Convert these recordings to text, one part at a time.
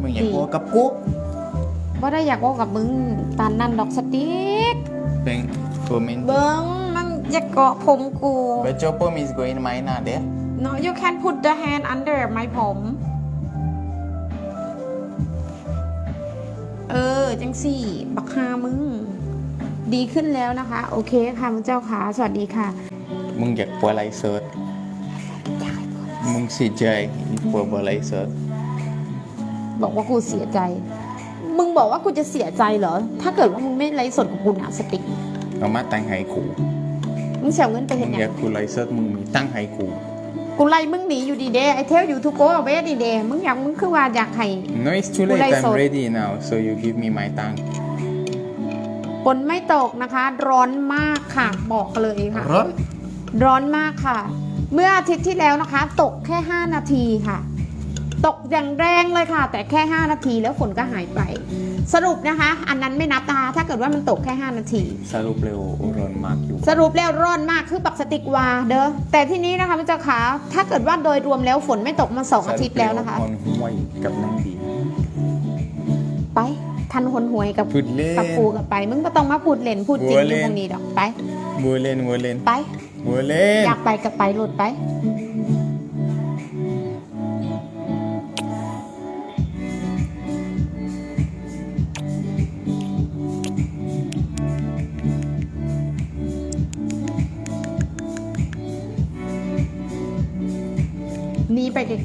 มึงอยากดีโกกับกูบ่ได้อยากเว่ากับมึงปานนั่นดอกสติ๊ก เป็นโกเมนเบิ้งมันจะเกาะผมกู But chopper is going my na there. no you can put the hand under my ผม เออ จังสี่ บักฮามึง ดีขึ้นแล้วนะคะ โอเคค่ะมึงเจ้าขาสวัสดีค่ะ มึงอยากปัวไรเซิร์ชมึงเสียใจปัวปัวไรเซิร์ช บอกว่ากูเสียใจ มึงบอกว่ากูจะเสียใจเหรอ ถ้าเกิดว่ามึงไม่ไลฟ์สดกับกูนะสติ๊กเอามาตั้งให้กูมึงเสียเงินไปมึเห็นงยัอยางกกูไรเซิร์ชมึงมีตั้งให้กูกูไล่มึงหนีอยู่ดีเดไอเทลอยู่ทุกโกเอาไว้ดีเดมึงอยากมึงคือว่าอยากให้ No it's too กู late ไลฟ์ I'm สด ready now so you give me my tongue ฝนไม่ตกนะคะ ร้อนมากค่ะบอกเลยค่ะร้อนร้อนมากค่ะ เมื่ออาทิตย์ที่แล้วนะคะ ตกแค่ 5 นาทีค่ะ ตกอย่างแรงเลยค่ะ แต่แค่ 5 นาทีแล้วฝนก็หายไป สรุปนะคะ อันนั้นไม่นับนะคะถ้าเกิดว่ามันตกแค่ 5 นาที สรุปเร็วร้อนมากอยู่ สรุปแล้วร้อนมากคือปักสติกวาเด้อแต่ที่นี้นะคะพี่เจ้าขาถ้าเกิดว่าโดยรวมแล้วฝนไม่ตกมาสองอาทิตย์แล้วนะคะสรุปเร็คนห้วยกับนางดีไปทันหนหวยกับพูดเล่นกับปูกับไป มึงก็ต้องมาพูดเล่นพูดจริงหัวอเล่ยู่นตรงนี้ดอกไปวัวเล่นวัวเล่นไปวัวเล่นอยากไปกับไปหลุดไป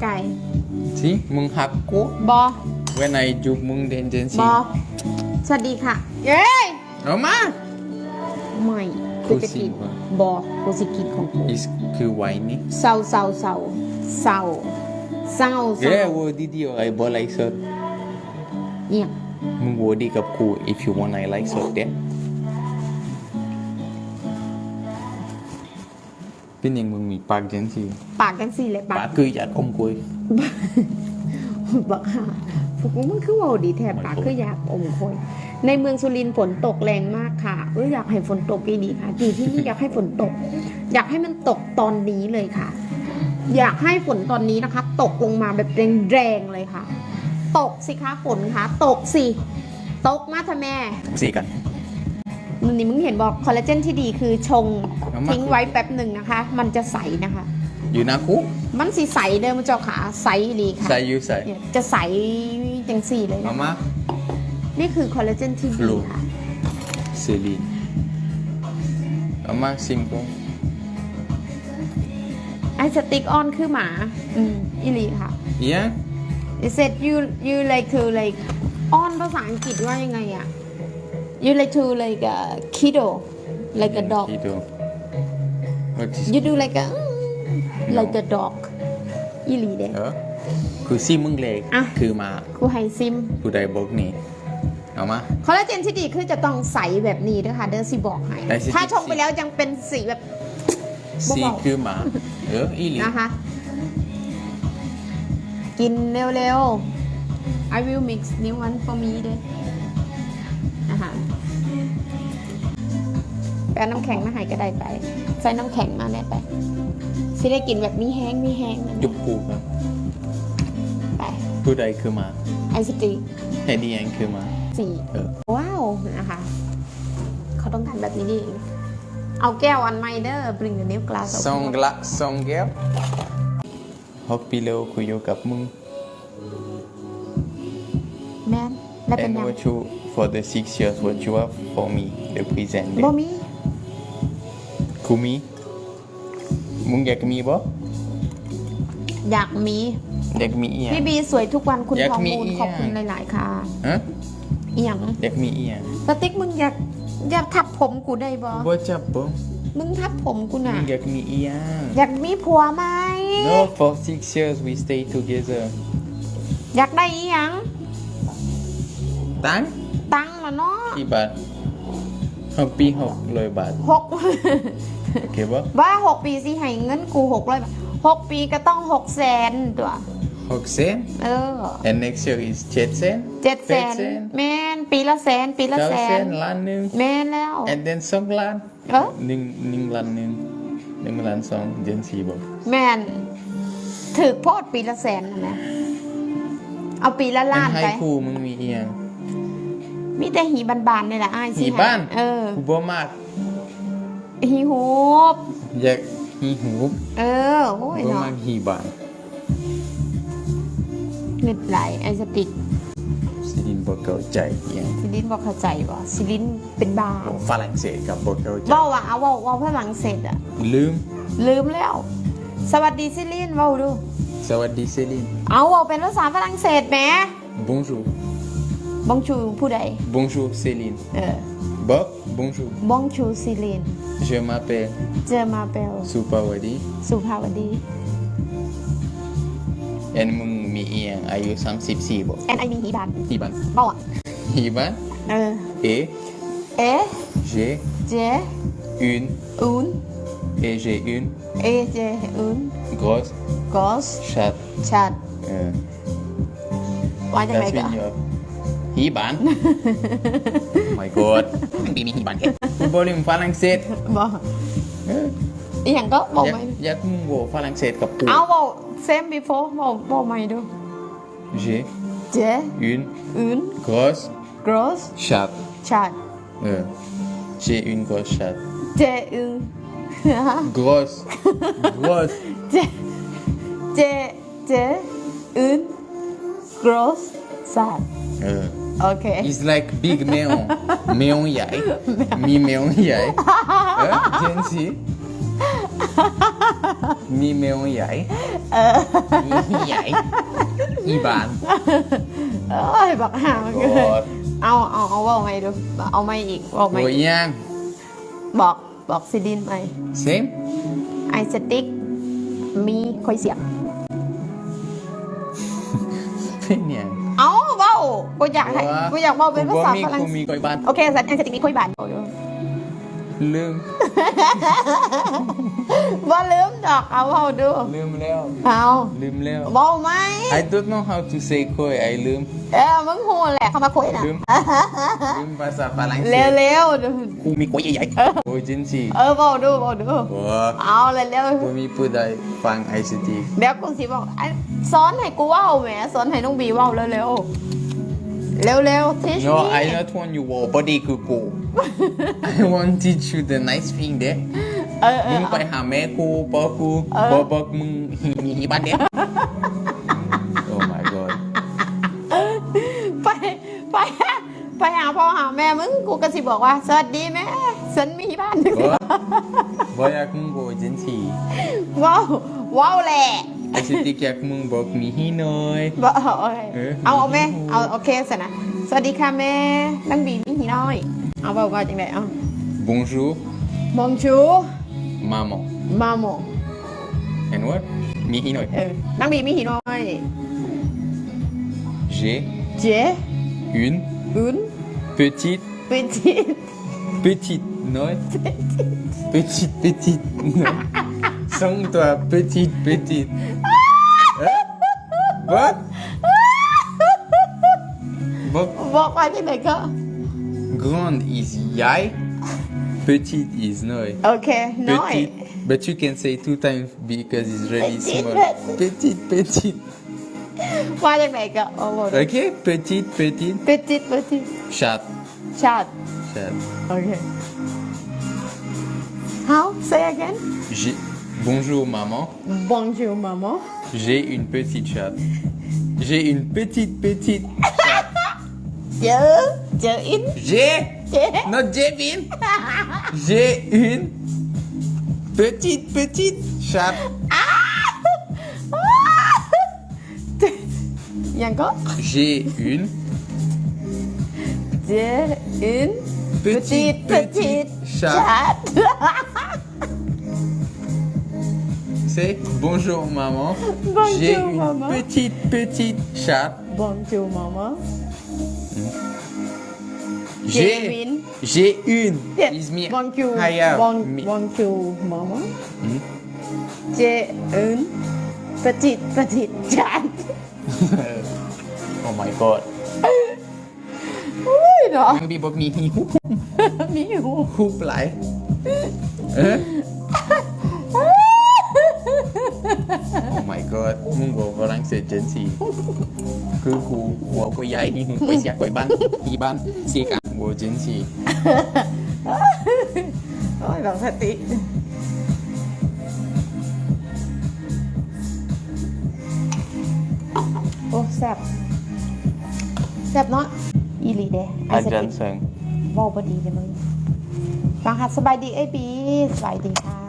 ไปไกลสิมึงหักกูๆบอ when I จุบมึงเดนเจนบสิอ สวัสดีค่ะ เย้ยเอามา ไม่กูจะกินกูสิวะ บอกูสิกินของกู is คือไว้นี่เศร้าเศร้าเศร้าเศร้าเศร้าเศร้า Yeah, what did you? I bought like so. เนี่ยมึงวัวดีกับกู if you want I like so there. เป็นยังมึงมีปากเจนสิปากกันสิเลยปาปากกคืออยากอมกุยบอกค่ะพวกมึงคือเว่าดีแทบปากคืออยากอมคนในเมืองสุรินทร์ฝนตกแรงมากค่ะเอออยากให้ฝนตกดีๆค่ะอยู่ที่นี่อยากให้ฝนตก อยากให้มันตกตอนนี้เลยค่ะ อยากให้ฝนตอนนี้นะคะ ตกลงมาแบบแรงๆเลยค่ะ ตกสิคะฝนคะตกสิ ตกมาเถอะแม่สิกันมั นนี่มึงเห็นบอกคอลลาเจนที่ดีคือชงเอามาทิ้งไว้แป๊บหนึ่งนะคะ มันจะใสนะคะ อยู่นะกูมันสีใสเดิมมันเจ้าขาใสอีหลีค่ะ ใส่อยู่ใส่เนี่ยจะใสจังสี่เลยเอานะมานี่คือคอลลาเจนที่ดี Flu ค่ะเซรีเอามาซิมกูไอสติ๊กออนคือหมาอืมอีหลีค่ะ yeah It said you you like to like on ภาษาอังกฤษว่ายังไงอะ you like to like a kiddo like a dog Kiddo. What is you do like a like a dog อีหลีเด้ เออคือซิมึงเลยอะ คือมาครูไฮซิมผู้ใดบอกนี่ เอามา คอลลาเจนที่ดีคือจะต้องใสแบบนี้ด้วยค่ะเดอร์สิบอกให้แต่สิ ถ้าชงไปแล้วยังเป็นสีแบบซีเบาๆคือมา เอออีหลีนะคะ กินเร็วๆ I will mix new one for me เด้อนะคะ แปเอาน้ำแข็งมาให้ก็ได้ไป ใส่น้ำแข็งมาแน่ไปสิได้กินแบบมีแห้งมีแห้งนะจุบกูครับไปผู้ใดคือมาไอศตรีเฮดีแองคือมาสี่เออว้าวนะคะเขาต้องการแบบนี้นี่เองเอาแก้วอันใหม่เด้อ bring the new glass สองกละสองแก้วฮอกปีโลคุยอยู่กับมึงแมนและเป็น and ยัง what you for the six years what you have for me the present บ่มี คูมี มึงอยากมีบ่อยากมี อยากมีอีหยัง พี่บีสวยทุกวันคุณอยากทองมีมูลอีก ขอบคุณอย่างหลาย ๆ ค่ะฮะอีหยังอยากมีอีหยังสติ๊กมึงอยากอยากทับผมกูได้บ่บ่จับบ่มึงทับผมกูมึน่ะงอยากมีอีหยัง อยากมีผัวไหม no for six years we stay together อยากได้อีหยังตังค์ตังค์ละเนาะกี่บาท หกปีหกร้อยบาทหกโอเคบ่ว่าหกปีสิให้เงินกูหกร้อยบาทหกปีก็ต้องหกแสนตัวหกเซนเออ and next year is เจ็ดเซนเจ็ดแสนเจ็ดแมนปีละแสนปีละเก้าแสเซนนล้านหนึ่งแมนแล้ว and then สองล้านเออหนึ่งหนึ่งล้านหนึ่งหนึ่งล้านสองเจนสี่บ่แมนถือโพดปีละแสนนะนะเอาปีละล้านให้ไปครูมึงมีเอียง มีแต่หีบานๆนี่แหละอ้ายสิหีบ้าน เออ กูบ่มาก หีหูบ อยากฮีหูเออ โอ้ยบ่เนาะมากฮีบ้านเงิดไหลไอสติกสิรินบ่เข้าใจเอียงซิลินบอกเข้าใจบ่ซิลินเป็นบาบอกฝรั่งเศสกับบ่เข้าใจเว้าว่าเอาเว้าเว้าฝรั่งเศสอะลืม ลืมแล้ว สวัสดีซิลินเว้าดู สวัสดีเซลินเอาเว้าเป็นภาษาฝรั่งเศสแหม bonjour บองชูผู้ใด bonjour Céline เออ Bob bonjour บองชูซิลิน je m'appelle เจอมาเปล Supawadi สุภาวดีแอนมึงมีเอียงอายุ 34บ่แอนไอมีหีบันฮีบ้านเว้าอะฮีบ้าน เออ et เอ๊ะ j'ai เจ une อุน et j'ai une เอเจอุน grosse กอส chatte ชัด euh, ว่าจังไร that's ก็ when you're ฮีบ้าน oh my god มึงมีฮีบ้านแค่กูบ่ลืมฝรั่งเศสบอกเอออีหยังก็บอกอยากไหมอยากมึงบ่ฝรั่งเศสกับกู เอาบอก same before บอกบอกไหมดู j'ai เจ une อุน grosse gross chatte ชัด euh, j'ai une grosse chatte เจอุน grosse grosse เจเจเจอุน gross ชัด euh, โอเค It's like big meon. meon yai. Mi meon yai. Hein? Jensi? Mi meon yai. Mi yai. Iban. เอ้ยบอกหามันเกิน God. เอาเอาเอาบอกไหมดูเอาไหมอีกบอกไหม Wo yang? บอกบอกซิดินไหม Same? ไอสติ๊กมีคอยเสียบ Pen yang. เอาเบ้ากูอยากให้กูอยากเบ้าเป็นภาษาฝรั่ง Ku mi koi ban. โอเคสัตว์ไอสติ๊กมีคอยบานบอกดู Lum. ว่าลืมดอกเอาเบ้าดู Lum leo. เอา Lum leo. เบ้าไหม I don't know how to say koi. I lum. เออมึงหูแหละเข้ามาคุยนะ Lum. Lum bahasa เร็ว Falang. เร็วดู Ku mi koi yai. Oh Jensi. เออเบ้าดูเบ้าดู Wah. เอาเลยเร็ว Ku mi pudai fang ICT. เดี๋ยวกูสิบอกไอ้สอนให้กูเว่าวแหมสอนให้น้องบีเว่าวเร็วเร็ว เร็วเร็วทีช No, มี I not want you war body kuku. I want teach you the nice thing there. เออเอมึองไปหาแม่กูพ่อกูเออบอบอกมึงหีหีบ้านเด็ก Oh my god ไปไปไปหาพ่อหาแม่มึงกูก็สิบอกว่า สวัสดีแม่ฉันมีบ้านบอบอยากมึงบอกจันทีว้าวว้าวแหละ ไอสติกอยากมึงบอกมีหีหน่อยบอกโอเคเออเอาเอาแม่เอาโอเคสินะสวัสดีค่ะแม่นั่งบีมีหีน้อย เอาบอกว่าจังไดเอา Bonjour มองชู maman มาโมอง and what มีหีหน่อยเออนั่งบีมีหีน้อย J'ai เจ une อุน petite เป็นจีน petite note petite petite note Sans toi petite petite Hein? What What บอกว่าจังไดก็ Grande is yai, petite is noi. โอเคน้อย Petite, but you can say two times because it's really Petite, small. petite. Petite, petite. ว่าจังไดก็โอ้โห Okay, petite, petite. เป็นจิตเป็นจิต Chat, ชาติ chat. โอเค How say again J'ai- Bonjour maman, Bonjour maman j'ai une petite chatte. J'ai une petite, petite. เจอเจออิน J'ai, เจ๊ not Jevin. J'ai une petite, petite chatte. ยังก็ J'ai une เจออิน petite, petite chatte. ชัด C'est bonjour maman. Bonjour, J'ai une maman. petite petite chatte. Bonjour maman J'ai Kevin. j'ai une. Is me Bonjour higher. Bon Me- Bonjour maman หืมเจออินเป็นจิตเป็นจิตชัด oh my god. อุ้ยเนาะ Mang bi bok mi hi hoop มีหู hoop lại. Hein? God มึงบอกฝรั่งเศสเจนสี่คือกูหัวกูใหญ่มึงไปเสียไปบ้านที่บ้านเสียกันหัวเจนสี่โอ้ยแบบสติโอ้แซ่บแซ่บเนาะอีหลีเด้ไอ้อาสจารติย์เซิง เว้าพอดีเลยมึงฟังค่ะสบายดีไอ้ยบีสบายดีค่ะ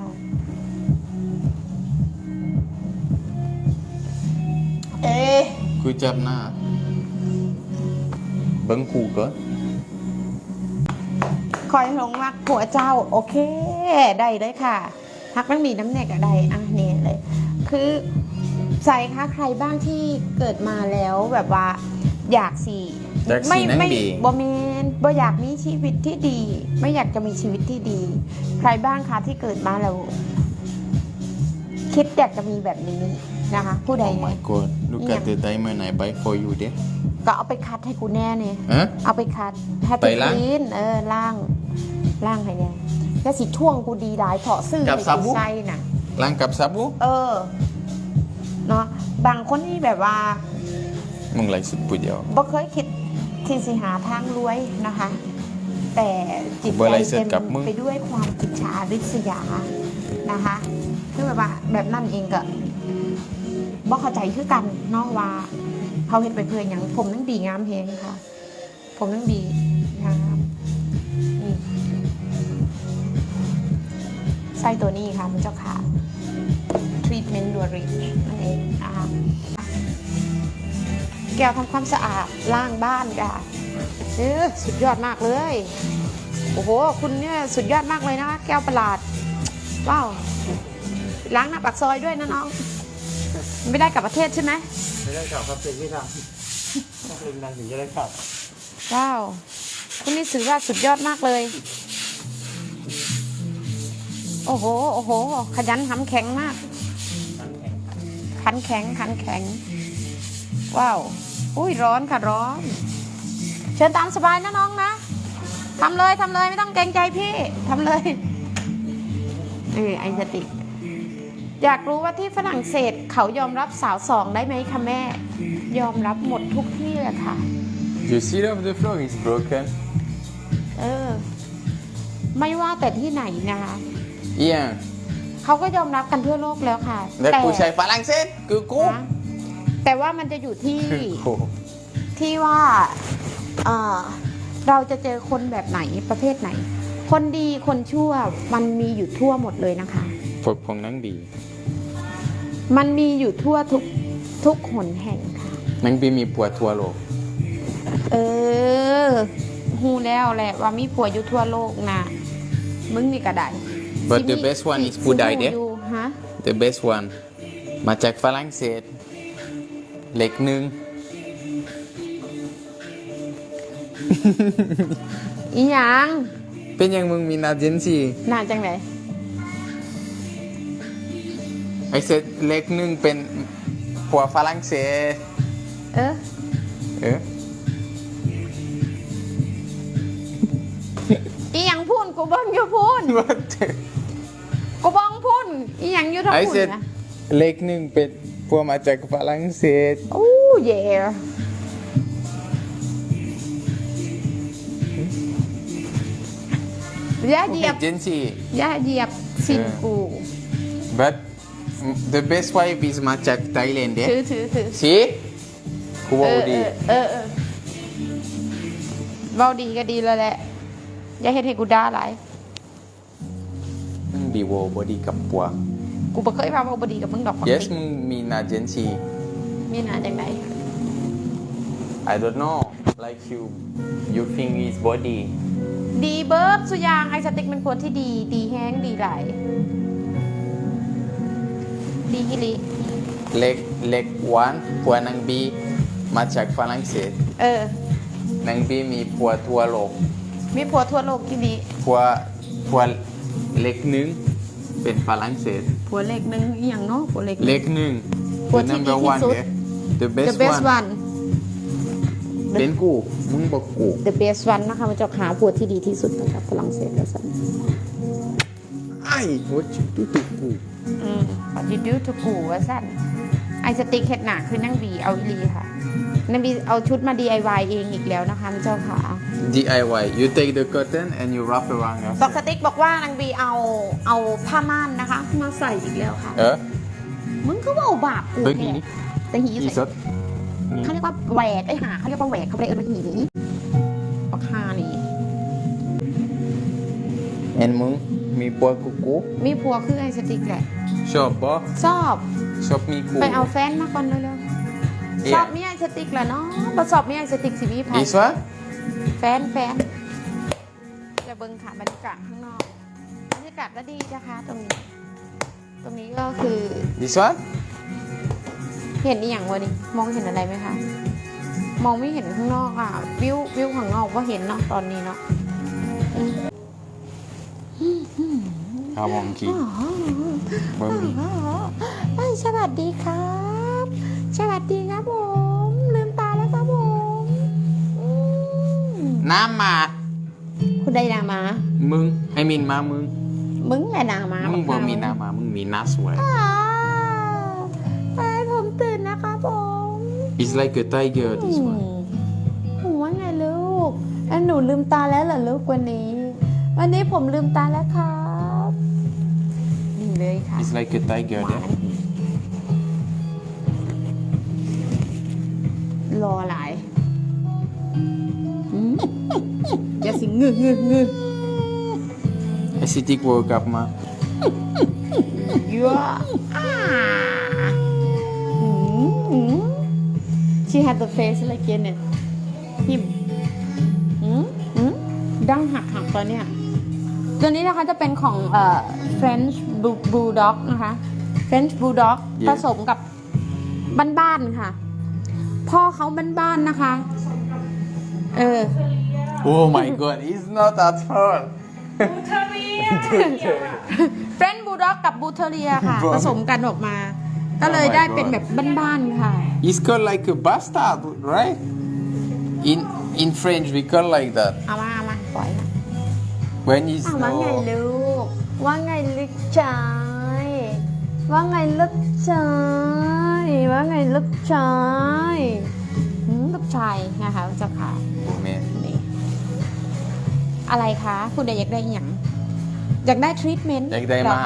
เอ๊ะกูจับหน้า เบิ้งกูก่อนคอยลงมักผัวเจ้า โอเค ได้เลยค่ะพักมันมีน้ำแหนกอะไรอะเนี่ยเลย คือใส่ค่ะใครบ้างที่เกิดมาแล้วแบบว่า อยากสี่จากสีนั่งไม่ดี บ่เมนบ่อยากมีชีวิตที่ดี ไม่อยากจะมีชีวิตที่ดี ใครบ้างคะที่เกิดมาแล้ว คิดอยากจะมีแบบนี้ นะคะ ผู้ใด Oh เนี่ my ย god look at the diamond I buy for you เด้ก็เอาไปคัดให้กูแน่เนี่ยฮะ เอาไปคัดให้ไปล้าง คลีนเออล่างล่างให้แน่แล้วสิช่วงกูดีได้เพราะซื้อกับไปสบู่ใส่น่ะ ล้างกับสบู่เออเนาะบางคนที่แบบว่ามึงไล่สุดปุดเดียว บ่เคยคิดที่สิหาทางรวยนะคะ แต่จิตบ่ใจไล่เสร็จเต็มกับมึง ไปด้วยความอิจฉาริษยานะคะ คือแบบว่าแบบนั่นเองก็ บ่เข้าใจคือกันนอกว่าเขาเห็นไปเพื่อนอย่างผมนั่งดีงามเฮงค่ะ ผมนั่งดีงามนี่ไส้ตัวนี้ค่ะมันเจ้าค่ะ treatment ดัวรินั่นเองนะคะแก้วทำความสะอาดล้างบ้านค่ะเออสุดยอดมากเลย โอ้โห คุณเนี่ยสุดยอดมากเลยนะคะแก้วประหลาดว้าวล้างหน้าปากซอยด้วยนะน้อง ไม่ได้กลับประเทศใช่ไหมไม่ได้ขับครับเป็นที่ทำต้องเป็นดังถึงจะได้ขับว้าวคุณนี่ถือว่าสุดยอดมากเลย โอ้โห โอ้โห ขยันทำแข็งมาก ขันแข็ง ขันแข็ง ว้าว อุ้ยร้อนค่ะร้อน เชิญตามสบายนะน้องนะ ทำเลยทำเลยไม่ต้องเกรงใจพี่ ทำเลย เออไอสติก อยากรู้ว่าที่ฝรั่งเศสเขายอมรับสาวสองได้ไหมคะแม่ ยอมรับหมดทุกที่เลยค่ะ you see that the floor is broken เออ ไม่ว่าแต่ที่ไหนนะคะเอียงเขาก็ยอมรับกันทั่วโลกแล้วค่ะ และกูใช้ฝรั่งเศสคือกู นะแต่ว่ามันจะอยู่ที่คือกูที่ว่าเอ่อเราจะเจอคนแบบไหนประเภทไหน คนดีคนชั่วมันมีอยู่ทั่วหมดเลยนะคะ พวกพงนั่งดี มันมีอยู่ทั่วทุกทุกหนแห่งค่ะนั่งบีมีปวดทั่วโลก เออฮูแล้วแหละว่ามีผัวอยู่ทั่วโลกนะมึงนี่ก็ได้ but สิ the มี best one is สิผู้ใดฮู้เด้ อยู่ฮะ the best one มาจากฝรั่งเศสเล็กหนึ่งอีหยังเป็นยังมึงมีนาเจนซี่น่าจังไหน ไอเซตเล็กหนึ่งเป็นผัวฝรั่งเศสเออ เอออีหยังพูนกูเบังอยู่พูน What the กูเบังพูนอีหยังอยู่ทั้งไอพูเซนตนะเล็กหนึ่งเป็นผัวมาจากฝรั่งเศสโอ้เย่อย่าเหยียบเจนซี่ อย่าเหยียบสินเออกู but the best wife is มาจากไทยแลนด์เด้ถือถือถือสิกูเอว่าอดีเออเออเออเว้าดีก็ดีแล้วแหละ อย่าเฮ็ดให้กูด่าหลาย มึงดีโวบอดีกับผัว กูบ่เคยว่าเว้าบ่ดีกับมึงดอกความ yes จริงมึงมีนาเจนซี่มีหน้าจังได I don't know like you you think is body ดีเบิร์ดสุอยางไอสติ๊กเป็นคนที่ดี ดีแห้งดีหลาย ดีฮิลีเล็กเล็กวันผัวนางบีมาจากฝรั่งเศสเออ นางบีมีผัวทั่วโลกมีผัวทั่วโลกที่ดีผัวผัวเล็กหนึ่งเป็นฝรั่งเศส ผัวเล็กหนึงอหย่างเนาะผัวเล็ก เล็กหนึ่ง ผัวที่ number ดีที่ one สุดเด้ the best the best one one เป็นกู มึงบอกกู the best one นะคะมันจะหาผัวที่ดีที่สุดนะคะฝรั่งเศสแล้วสันไอ้ what you do to กูอืม what you do to กูว่าสั้นไอสติ๊กเฮ็ดหนาคือนั่งบีเอาอีหลีค่ะนั่งบีเอาชุดมา DIY เองอีกแล้วนะคะเจ้าค่ะ DIY you take the curtain and you wrap around ดอก yourself สติ๊กบอกว่านางบีเอาเอาผ้าม่านนะคะ มาใส่อีกแล้วค่ะ เออมึงก็ว่าเอาบาปกูเฮ้ยนี่แต่หีอีใส่สัตเขาเรียกว่าแหวกไอ้หาเขาเรียกว่าแหวกเขาเรียกว่าหีปักฮานี่เอ็นมึง มีปัวกูกูมีผัวคือไอสติ๊กแหละ ชอบปะชอบ ชอบมีกู ไปเอาแฟนมาก่อนเร็วๆชอบมีไอสติ๊กแหละเนาะประสอบมีไอสติ๊กสิมีไผ่ This one แฟนแฟนจะเบิ้งค่ะบรรยากาศข้างนอกบรรยากาศก็ดีนะคะ ตรงนี้ ตรงนี้ก็คือ This one เห็นอีหยังวะนี่มองเห็นอะไรไหมคะ มองไม่เห็นข้างนอกอะ วิววิวข้างนอกก็เห็นเนาะตอนนี้เนาะอืม ครับผมคีเบิ้งดิเอ้ยสวัสดีครับ สวัสดีครับผมลืมตาแล้วครับผมอืมน้ำมา คุณได้นามา มึงไอมินมา มึง มึงแหละนามามึงบ่มีน้ำมา มึงมีหน้าสวยอ้าวไปผมตื่นนะครับผม It's like a tiger this one หนูว่าไงลูกแล้วหนูลืมตาแล้วเหรอลูกวันนี้ วันนี้ผมลืมตาแล้วครับ เลยค่ะ It's like a tiger หวา there นรออะไรอืมอย่าสิงึงึงึไอซิติกเวิร์กลับมา เยอะอ่าอืมอืม she had the face like in it him อืมอืมดั้งหักหักตัวเนี้ยตัวนี้นะคะจะเป็นของเอ่อ French Bull- Bulldog นะคะ French Bulldog Yeah. ผสมกับบ้านๆค่ะ พ่อเขาบ้านๆนะคะ เออ Oh my god it's not at all French Bulldog กับ b u l t e r i e r ค่ะ Bro. ผสมกันออกมา ก็เลย Oh my ได้เป็น God. แบบบ้านๆค่ะ It's called like a bastard right in in French we call like that เอามาเอามาปล่อยนะ when it's เอาว่าไง no ลูก ว่าไงลูกชายว่าไงลูกชายว่าไงลูกชายหืมลูกชายนะคะเจ้าค่ะ oh man นี่อะไรคะคุณอยากได้อหย่างอยากได้ทรีทเมนต์อยากได้หมา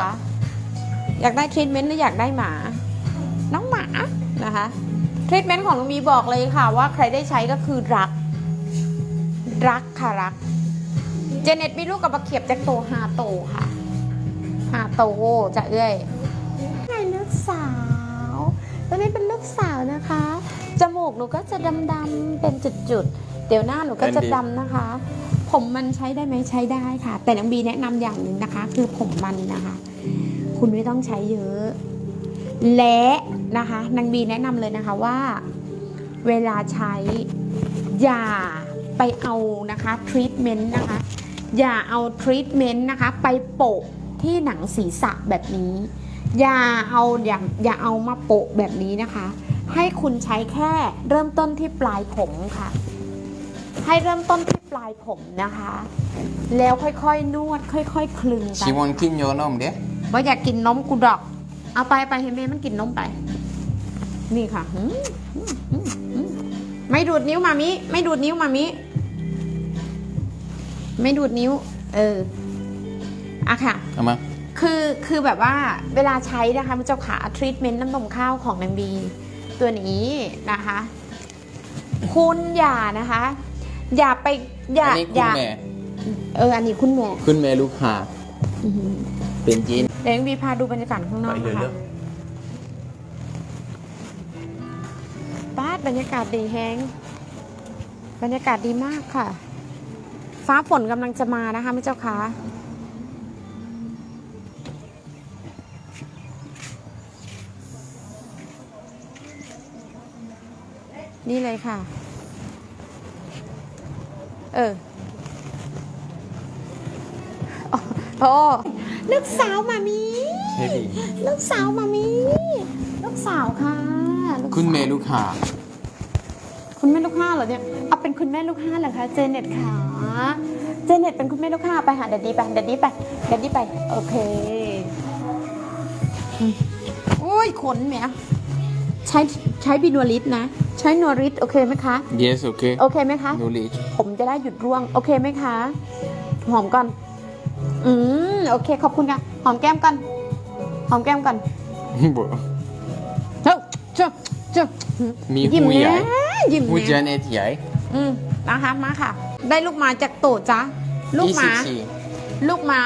อยากได้ทรีทเมนต์หรืออยากได้หมา น้องหมานะคะทรีทเมนต์ของลุงมีบอกเลยค่ะ ว่าใครได้ใช้ก็คือรัก รักค่ะรัก เจเน็ตมีลูกกับบักเขียบแจ็คโตฮาโตค่ะ ฮาโตจะเอ้ยไงลูกสาวตอนนี้เป็นลูกสาวนะคะ จมูกหนูก็จะดำๆเป็นจุดๆ เดี๋ยวหน้าหนูก็จะดำนะคะ ผมมันใช้ได้ไหมใช้ได้ค่ะ แต่น้องบีแนะนำอย่างหนึ่งนะคะ คือผมมันนะคะ คุณไม่ต้องใช้เยอะ และนะคะนางบีแนะนำเลยนะคะว่า เวลาใช้อย่าไปเอานะคะทรีทเมนต์นะคะ อย่าเอาทรีทเมนต์นะคะ ไปโปะ ที่หนังศีรษะแบบนี้ อย่าเอาอย่าอย่าเอามาโปะแบบนี้นะคะ ให้คุณใช้แค่เริ่มต้นที่ปลายผมค่ะ ให้เริ่มต้นที่ปลายผมนะคะ แล้วค่อยๆนวด ค่อยๆคลึงไป she won't clean your nose there ว่าอยากกินนมกูดอก เอาไปไปให้แม่มันกินนมไป นี่ค่ะหืมหืมหืมหืมไม่ดูดนิ้วมามิ ไม่ดูดนิ้วมามิ ไม่ดูดนิ้ว เออ อะค่ะเอามาคือคือแบบว่าเวลาใช้นะคะมันเจ้าขาทรีทเมนต์น้ำนมข้าวของนางบี ตัวนี้นะคะ คุณอย่านะคะ อย่าไปอย่าอันนี้อคุณย่าแม่เอออันนี้คุณแม่คุณแม่ลูกหาอื้อหือเป็นจีน เดี๋ยวนางบีพาดูบรรยากาศข้างนอกไปเลยค่ะเร็วบ้านบรรยากาศดีแฮงบรรยากาศดีมากค่ะ ฟ้าฝนกำลังจะมานะคะแม่เจ้าคะ นี่เลยค่ะ เออโอ้ลูกสาวมามีใช่ดิลูกสาวมามี ลูกสาวค่ะลูกสาวคุณแม่ลูกหาคุณแม่ลูกห้าเหรอเนี่ยเอาเป็นคุณแม่ลูกห้าเหรอคะเจเน็ตค่ะเจเน็ตเป็นคุณแม่ลูกห้าไปหาเดดดี้ไปเดดดี้ไปเดดดี้ไป โอเคอืมอุ้ยขนเมีย ใช้ใช้บินวลิตนะ ใช้นวริตโอเคไหมคะ yes okay โอเคไหมคะ knowledge ผมจะได้หยุดร่วง โอเคไหมคะ หอมก่อน อืมโอเคขอบคุณค่ะ หอมแก้มก่อน หอมแก้มก่อน บ่เจ้าเจ้าเจ้ามียิ้มหูใหญ่แน่ยิ้มหูแน่เจเน็ตใหญ่อืมนะคะมาค่ะ ได้ลูกหมาจากโตจ้ะลูกหมาลูกหมา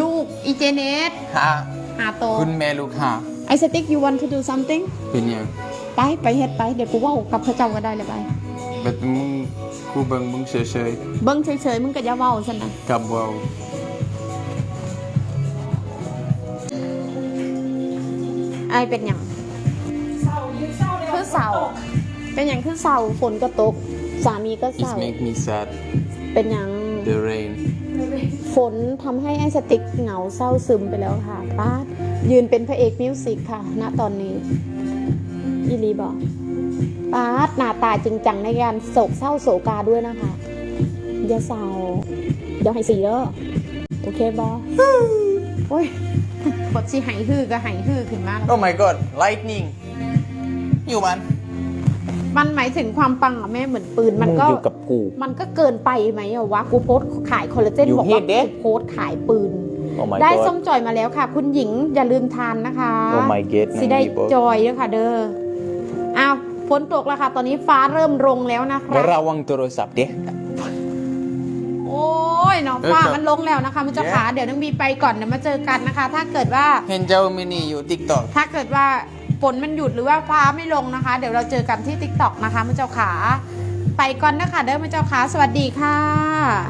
ลูกอีเจเนสฮะหาโตคุณแม่ลูกหา ไอสติ๊ก you want to do something เป็นยังไปไปเฮ็ดไปเดี๋ยวกูเว่ากับพระเจ้าก็ได้เลยไป แบบมึงกูเบิ่งมึงเฉยเบิ้งเฉยๆมึงก็อย่าเว้าฉันนะๆกับเว้าไอเป็นหยังคือเสาเป็นหยังคือเสาฝนก็ตกสามีก็ It เสา make me sad เป็นหยัง the rain ฝนทำให้ไอสติ๊กเหงาเศร้าซึมไปแล้วค่ะป้าด ยืนเป็นพระเอกมิวสิกค่ะ ณตอนนี้อีลีบอกป้าดหน้าตาจริงจังในการโศกเศร้าโศกาด้วยนะคะอย่าเศร้าเดี๋ยวให้สีเด้อโอเคบอโอ้ยกดสิไหฮือก็ไหฮือขึ้นมาแล้ว Oh my god lightning อยู่มัน มันหมายถึงความปังอะแม่เหมือนปืน มันก็อยู่กับกู มันก็เกินไปไหมอะวะ กูโพสต์ขายคอลลาเจนอยู่บอกเฮ็ว่าดเด้กูโพสต์ขายปืน Oh my ได้ god ส้มจอยมาแล้วค่ะ คุณหญิงอย่าลืมทานนะคะ Oh my god สิได้จอยด้วยค่ะเด้ออ้าวฝนตกแล้วค่ะ ตอนนี้ฟ้าเริ่มรงแล้วนะคะ ระวังโทรศัพท์เด้โอ้ยเนาะเออฟ้าครับมันลงแล้วนะคะมุจ Yeah ขาเดี๋ยวน้องบีไปก่อนเดี๋ยวมาเจอกันนะคะ ถ้าเกิดว่า เห็นเจ้ามินี่อยู่ TikTok ถ้าเกิดว่าฝนมันหยุดหรือว่าฟ้าไม่ลงนะคะ เดี๋ยวเราเจอกันที่ t ิ k t o k นะคะมุจขา ไปก่อนนะคะเด้อมุจขาสวัสดีค่ะ